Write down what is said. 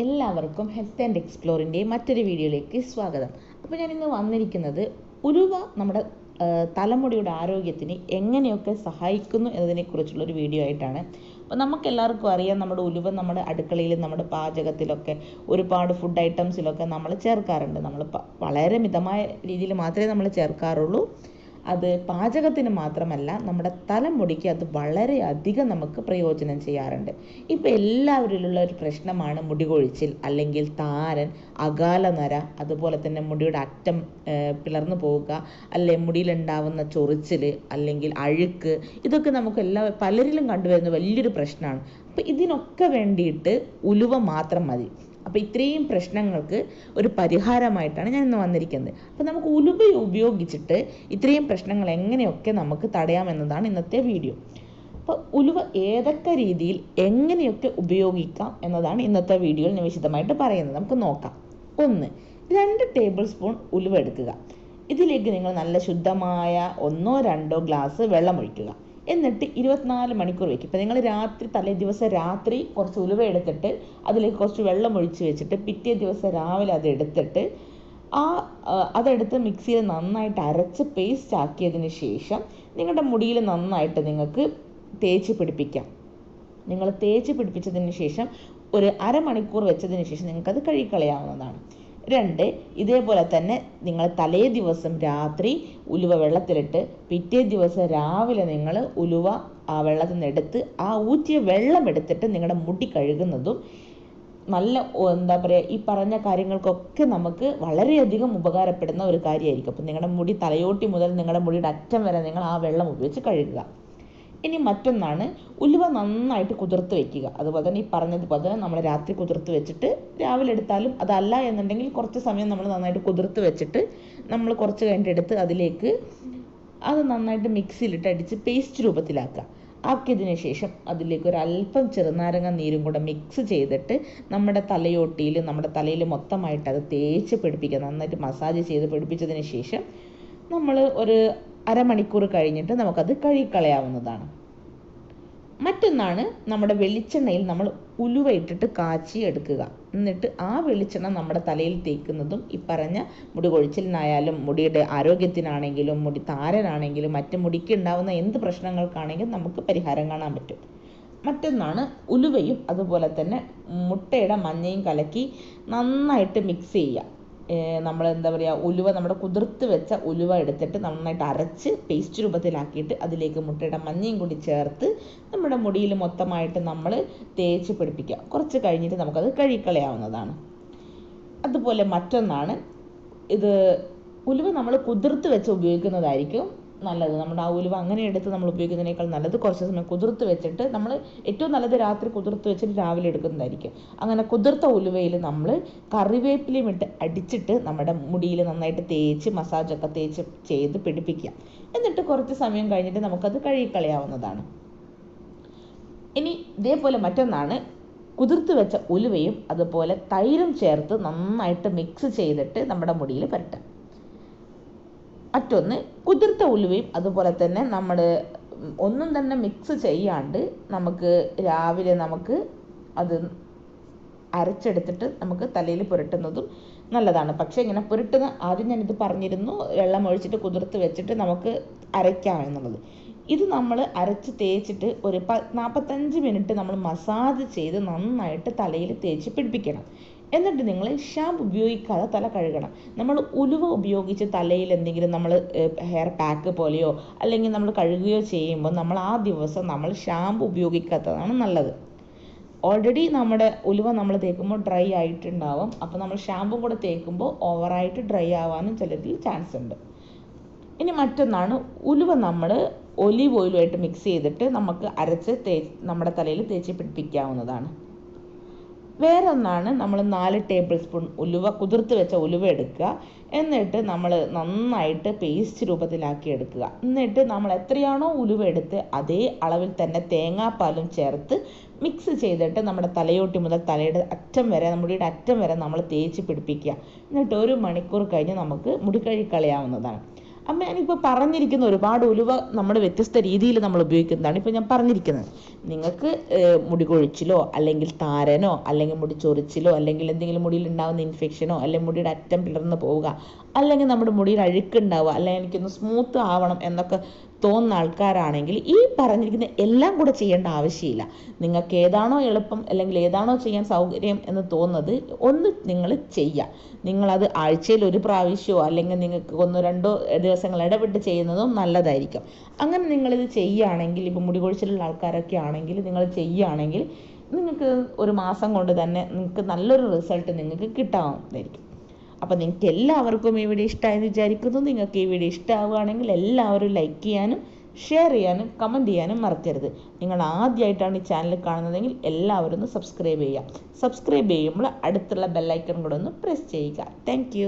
എല്ലാവർക്കും health and എക്സ്പ്ലോറിന്റെ മറ്റൊരു വീഡിയോയിലേക്ക് സ്വാഗതം. അപ്പോൾ ഞാൻ ഇന്ന് വന്നിരിക്കുന്നത് ഉലുവ നമ്മുടെ തലമുടിയുടെ ആരോഗ്യത്തിന് എങ്ങനെയൊക്കെ സഹായിക്കുന്നു എന്നതിനെക്കുറിച്ചുള്ള ഒരു വീഡിയോ ആയിട്ടാണ്. അപ്പോൾ നമുക്ക് എല്ലാവർക്കും അറിയാം നമ്മുടെ ഉലുവ നമ്മുടെ അടുക്കളയിൽ നമ്മുടെ പാചകത്തിലൊക്കെ ഒരുപാട് ഫുഡ് ഐറ്റംസിലൊക്കെ നമ്മൾ ചേർക്കാറുണ്ട്. നമ്മൾ വളരെ മിതമായ രീതിയിൽ മാത്രമേ നമ്മൾ ചേർക്കാറുള്ളൂ. അത് പാചകത്തിന് മാത്രമല്ല നമ്മുടെ തലമുടിക്ക് അത് വളരെയധികം നമുക്ക് പ്രയോജനം ചെയ്യാറുണ്ട്. ഇപ്പം എല്ലാവരിലുള്ള ഒരു പ്രശ്നമാണ് മുടി കൊഴിച്ചിൽ അല്ലെങ്കിൽ താരൻ അകാല നര അതുപോലെ തന്നെ മുടിയുടെ അറ്റം പിളർന്നു പോവുക അല്ലെ മുടിയിലുണ്ടാവുന്ന ചൊറിച്ചിൽ അല്ലെങ്കിൽ അഴുക്ക് ഇതൊക്കെ നമുക്ക് എല്ലാ പലരിലും കണ്ടുവരുന്ന വലിയൊരു പ്രശ്നമാണ്. അപ്പം ഇതിനൊക്കെ വേണ്ടിയിട്ട് ഉലുവ മാത്രം മതി. അപ്പോൾ ഇത്രയും പ്രശ്നങ്ങൾക്ക് ഒരു പരിഹാരമായിട്ടാണ് ഞാൻ ഇന്ന് വന്നിരിക്കുന്നത്. അപ്പോൾ നമുക്ക് ഉലുവ ഉപയോഗിച്ചിട്ട് ഇത്രയും പ്രശ്നങ്ങൾ എങ്ങനെയൊക്കെ നമുക്ക് തടയാമെന്നതാണ് ഇന്നത്തെ വീഡിയോ. അപ്പോൾ ഉലുവ ഏതൊക്കെ രീതിയിൽ എങ്ങനെയൊക്കെ ഉപയോഗിക്കാം എന്നതാണ് ഇന്നത്തെ വീഡിയോയിൽ ഞാൻ വിശദമായിട്ട് പറയുന്നത്. നമുക്ക് നോക്കാം. ഒന്ന് രണ്ട് ടേബിൾ സ്പൂൺ ഉലുവ എടുക്കുക. ഇതിലേക്ക് നിങ്ങൾ നല്ല ശുദ്ധമായ ഒന്നോ രണ്ടോ ഗ്ലാസ് വെള്ളം ഒഴിക്കുക. എന്നിട്ട് ഇരുപത്തിനാല് മണിക്കൂർ വെക്കും. ഇപ്പം നിങ്ങൾ രാത്രി തലേ ദിവസം രാത്രി കുറച്ച് ഉലുവ എടുത്തിട്ട് അതിലേക്ക് കുറച്ച് വെള്ളം ഒഴിച്ച് വെച്ചിട്ട് പിറ്റേ ദിവസം രാവിലെ അത് എടുത്തിട്ട് ആ ആ, അതെടുത്ത് മിക്സിയിൽ നന്നായിട്ട് അരച്ച് പേസ്റ്റ് ആക്കിയതിന് ശേഷം നിങ്ങളുടെ മുടിയിൽ നന്നായിട്ട് നിങ്ങൾക്ക് തേച്ച് പിടിപ്പിക്കാം. നിങ്ങൾ തേച്ച് പിടിപ്പിച്ചതിന് ശേഷം ഒരു അരമണിക്കൂർ വെച്ചതിന് ശേഷം നിങ്ങൾക്കത് കഴുകിക്കളയാവുന്നതാണ്. രണ്ട് ഇതേപോലെ തന്നെ നിങ്ങൾ തലേ ദിവസം രാത്രി ഉലുവ വെള്ളത്തിലിട്ട് പിറ്റേ ദിവസം രാവിലെ നിങ്ങൾ ഉലുവ ആ വെള്ളത്തിൽ നിന്ന് എടുത്ത് ആ ഊറ്റിയ വെള്ളം എടുത്തിട്ട് നിങ്ങളുടെ മുടി കഴുകുന്നതും നല്ല എന്താ പറയുക ഈ പറഞ്ഞ കാര്യങ്ങൾക്കൊക്കെ നമുക്ക് വളരെയധികം ഉപകാരപ്പെടുന്ന ഒരു കാര്യമായിരിക്കും. അപ്പം നിങ്ങളുടെ മുടി തലയോട്ടി മുതൽ നിങ്ങളുടെ മുടിയുടെ അറ്റം വരെ നിങ്ങൾ ആ വെള്ളം ഉപയോഗിച്ച് കഴുകുക. ഇനി മറ്റൊന്നാണ് ഉലുവ നന്നായിട്ട് കുതിർത്ത് വയ്ക്കുക അതുപോലെ തന്നെ ഈ പറഞ്ഞതുപോലെ തന്നെ നമ്മൾ രാത്രി കുതിർത്ത് വെച്ചിട്ട് രാവിലെ എടുത്താലും അതല്ല എന്നുണ്ടെങ്കിൽ കുറച്ച് സമയം നമ്മൾ നന്നായിട്ട് കുതിർത്ത് വെച്ചിട്ട് നമ്മൾ കുറച്ച് കഴിഞ്ഞിട്ട് എടുത്ത് അതിലേക്ക് അത് നന്നായിട്ട് മിക്സിയിലിട്ട് അടിച്ച് പേസ്റ്റ് രൂപത്തിലാക്കുക. ആക്കിയതിന് ശേഷം അതിലേക്ക് ഒരു അല്പം ചെറുനാരങ്ങ നീരും കൂടെ മിക്സ് ചെയ്തിട്ട് നമ്മുടെ തലയോട്ടിയിൽ നമ്മുടെ തലയിൽ മൊത്തമായിട്ട് അത് തേച്ച് പിടിപ്പിക്കുക. നന്നായിട്ട് മസാജ് ചെയ്ത് പിടിപ്പിച്ചതിന് ശേഷം നമ്മൾ ഒരു അരമണിക്കൂർ കഴിഞ്ഞിട്ട് നമുക്കത് കഴുകിക്കളയാവുന്നതാണ്. മറ്റൊന്നാണ് നമ്മുടെ വെളിച്ചെണ്ണയിൽ നമ്മൾ ഉലുവ ഇട്ടിട്ട് കാച്ചി എടുക്കുക എന്നിട്ട് ആ വെളിച്ചെണ്ണ നമ്മുടെ തലയിൽ തേക്കുന്നതും ഈ പറഞ്ഞ മുടി കൊഴിച്ചിലിനായാലും മുടിയുടെ ആരോഗ്യത്തിനാണെങ്കിലും മുടി താരനാണെങ്കിലും മറ്റു മുടിക്ക് ഉണ്ടാവുന്ന എന്ത് പ്രശ്നങ്ങൾക്കാണെങ്കിലും നമുക്ക് പരിഹാരം കാണാൻ പറ്റും. മറ്റൊന്നാണ് ഉലുവയും അതുപോലെ തന്നെ മുട്ടയുടെ മഞ്ഞയും കലക്കി നന്നായിട്ട് മിക്സ് ചെയ്യുക. നമ്മൾ എന്താ പറയുക ഉലുവ നമ്മുടെ കുതിർത്ത് വെച്ച ഉലുവ എടുത്തിട്ട് നന്നായിട്ട് അരച്ച് പേസ്റ്റ് രൂപത്തിലാക്കിയിട്ട് അതിലേക്ക് മുട്ടയുടെ മഞ്ഞയും കൂടി ചേർത്ത് നമ്മുടെ മുടിയിൽ മൊത്തമായിട്ട് നമ്മൾ തേച്ച് പിടിപ്പിക്കുക. കുറച്ച് കഴിഞ്ഞിട്ട് നമുക്കത് കഴുകിക്കളയാവുന്നതാണ്. അതുപോലെ മറ്റൊന്നാണ് ഇത് ഉലുവ നമ്മൾ കുതിർത്ത് വെച്ച് ഉപയോഗിക്കുന്നതായിരിക്കും നല്ലത്. നമ്മുടെ ആ ഉലുവ അങ്ങനെ എടുത്ത് നമ്മൾ ഉപയോഗിക്കുന്നതിനേക്കാൾ നല്ലത് കുറച്ച് സമയം കുതിർത്ത് വെച്ചിട്ട് നമ്മൾ ഏറ്റവും നല്ലത് രാത്രി കുതിർത്ത് വെച്ചിട്ട് രാവിലെ എടുക്കുന്നതായിരിക്കും. അങ്ങനെ കുതിർത്ത ഉലുവയിൽ നമ്മൾ കറിവേപ്പിലയും ഇട്ട് അടിച്ചിട്ട് നമ്മുടെ മുടിയിൽ നന്നായിട്ട് തേച്ച് മസാജൊക്കെ തേച്ച് ചെയ്ത് പിടിപ്പിക്കുക. എന്നിട്ട് കുറച്ച് സമയം കഴിഞ്ഞിട്ട് നമുക്കത് കഴുകിക്കളയാവുന്നതാണ്. ഇനി ഇതേപോലെ മറ്റൊന്നാണ് കുതിർത്ത് വെച്ച ഉലുവയും അതുപോലെ തൈരും ചേർത്ത് നന്നായിട്ട് മിക്സ് ചെയ്തിട്ട് നമ്മുടെ മുടിയിൽ പുരട്ടുക. മറ്റൊന്ന് കുതിർത്ത ഉലുവയും അതുപോലെ തന്നെ നമ്മൾ ഒന്നും തന്നെ മിക്സ് ചെയ്യാണ്ട് നമുക്ക് രാവിലെ നമുക്ക് അത് അരച്ചെടുത്തിട്ട് നമുക്ക് തലയിൽ പുരട്ടുന്നതും നല്ലതാണ്. പക്ഷേ ഇങ്ങനെ പുരട്ടുന്ന ആദ്യം ഞാനിത് പറഞ്ഞിരുന്നു വെള്ളം ഒഴിച്ചിട്ട് കുതിർത്ത് വെച്ചിട്ട് നമുക്ക് അരയ്ക്കാം എന്നുള്ളത്. ഇത് നമ്മൾ അരച്ച് തേച്ചിട്ട് ഒരു പ നാൽപ്പത്തഞ്ച് മിനിറ്റ് നമ്മൾ മസാജ് ചെയ്ത് നന്നായിട്ട് തലയിൽ തേച്ച് പിടിപ്പിക്കണം. എന്നിട്ട് നിങ്ങൾ ഷാമ്പ് ഉപയോഗിക്കാതെ തല കഴുകണം. നമ്മൾ ഉലുവ ഉപയോഗിച്ച് തലയിൽ എന്തെങ്കിലും നമ്മൾ ഹെയർ പാക്ക് പോലെയോ അല്ലെങ്കിൽ നമ്മൾ കഴുകുകയോ ചെയ്യുമ്പോൾ നമ്മൾ ആ ദിവസം നമ്മൾ ഷാമ്പ് ഉപയോഗിക്കാത്തതാണ് നല്ലത്. ഓൾറെഡി നമ്മുടെ ഉലുവ നമ്മൾ തേക്കുമ്പോൾ ഡ്രൈ ആയിട്ടുണ്ടാവും. അപ്പോൾ നമ്മൾ ഷാമ്പും കൂടെ തേക്കുമ്പോൾ ഓവറായിട്ട് ഡ്രൈ ആവാനും ചിലതിൽ ചാൻസ് ഉണ്ട്. ഇനി മറ്റൊന്നാണ് ഉലുവ നമ്മൾ ഒലിവ് ഓയിലുമായിട്ട് മിക്സ് ചെയ്തിട്ട് നമുക്ക് അരച്ച് തേ നമ്മുടെ തലയിൽ തേച്ച് പിടിപ്പിക്കാവുന്നതാണ്. വേറെ ഒന്നാണ് നമ്മൾ നാല് ടേബിൾ സ്പൂൺ ഉലുവ കുതിർത്ത് വെച്ച ഉലുവ എടുക്കുക. എന്നിട്ട് നമ്മൾ നന്നായിട്ട് പേസ്റ്റ് രൂപത്തിലാക്കി എടുക്കുക. എന്നിട്ട് നമ്മൾ എത്രയാണോ ഉലുവ എടുത്ത് അതേ അളവിൽ തന്നെ തേങ്ങാപ്പാലും ചേർത്ത് മിക്സ് ചെയ്തിട്ട് നമ്മുടെ തലയോട്ടി മുതൽ തലയുടെ അറ്റം വരെ മുടിയുടെ അറ്റം വരെ നമ്മൾ തേച്ച് പിടിപ്പിക്കുക. എന്നിട്ട് ഒരു മണിക്കൂർ കഴിഞ്ഞ് നമുക്ക് മുടി കഴുകി കളയാവുന്നതാണ് അമ്മ ഞാനിപ്പോൾ പറഞ്ഞിരിക്കുന്ന ഒരുപാട് ഉലുവ നമ്മൾ വ്യത്യസ്ത രീതിയിൽ നമ്മൾ ഉപയോഗിക്കുന്നതാണ് ഇപ്പോൾ ഞാൻ പറഞ്ഞിരിക്കുന്നത്. നിങ്ങൾക്ക് മുടി കൊഴിച്ചിലോ അല്ലെങ്കിൽ താരനോ അല്ലെങ്കിൽ മുടി ചൊറിച്ചിലോ അല്ലെങ്കിൽ എന്തെങ്കിലും മുടിയിൽ ഉണ്ടാകുന്ന ഇൻഫെക്ഷനോ അല്ലെങ്കിൽ മുടിയുടെ അറ്റം പിളർന്ന് പോവുക അല്ലെങ്കിൽ നമ്മുടെ മുടിയിൽ അഴുക്കുണ്ടാവുക അല്ലെങ്കിൽ എനിക്കൊന്ന് സ്മൂത്ത് ആവണം എന്നൊക്കെ തോന്നുന്ന ആൾക്കാരാണെങ്കിൽ ഈ പറഞ്ഞിരിക്കുന്ന എല്ലാം കൂടെ ചെയ്യേണ്ട ആവശ്യമില്ല. നിങ്ങൾക്ക് ഏതാണോ എളുപ്പം അല്ലെങ്കിൽ ഏതാണോ ചെയ്യാൻ സൗകര്യം എന്ന് തോന്നുന്നത് ഒന്ന് നിങ്ങൾ ചെയ്യുക. നിങ്ങളത് ആഴ്ചയിൽ ഒരു പ്രാവശ്യമോ അല്ലെങ്കിൽ നിങ്ങൾക്ക് ഒന്നോ രണ്ടോ ദിവസങ്ങൾ ഇടപെട്ട് ചെയ്യുന്നതും നല്ലതായിരിക്കും. അങ്ങനെ നിങ്ങളിത് ചെയ്യുകയാണെങ്കിൽ ഇപ്പം മുടി കൊഴിച്ചിലുള്ള ആൾക്കാരൊക്കെ ആണെങ്കിൽ നിങ്ങൾ ചെയ്യുകയാണെങ്കിൽ നിങ്ങൾക്ക് ഒരു മാസം കൊണ്ട് തന്നെ നിങ്ങൾക്ക് നല്ലൊരു റിസൾട്ട് നിങ്ങൾക്ക് കിട്ടാവുന്നതായിരിക്കും. അപ്പോൾ നിങ്ങൾക്ക് എല്ലാവർക്കും ഈ വീഡിയോ ഇഷ്ടമായെന്ന് വിചാരിക്കുന്നു. നിങ്ങൾക്ക് ഈ വീഡിയോ ഇഷ്ടമാവുകയാണെങ്കിൽ എല്ലാവരും ലൈക്ക് ചെയ്യാനും ഷെയർ ചെയ്യാനും കമന്റ് ചെയ്യാനും മറക്കരുത്. നിങ്ങൾ ആദ്യമായിട്ടാണ് ഈ ചാനൽ കാണുന്നതെങ്കിൽ എല്ലാവരും ഒന്ന് സബ്സ്ക്രൈബ് ചെയ്യുക. സബ്സ്ക്രൈബ് ചെയ്യുമ്പോൾ അടുത്തുള്ള ബെല്ലൈക്കൺ കൂടെ ഒന്ന് പ്രസ് ചെയ്യുക. താങ്ക്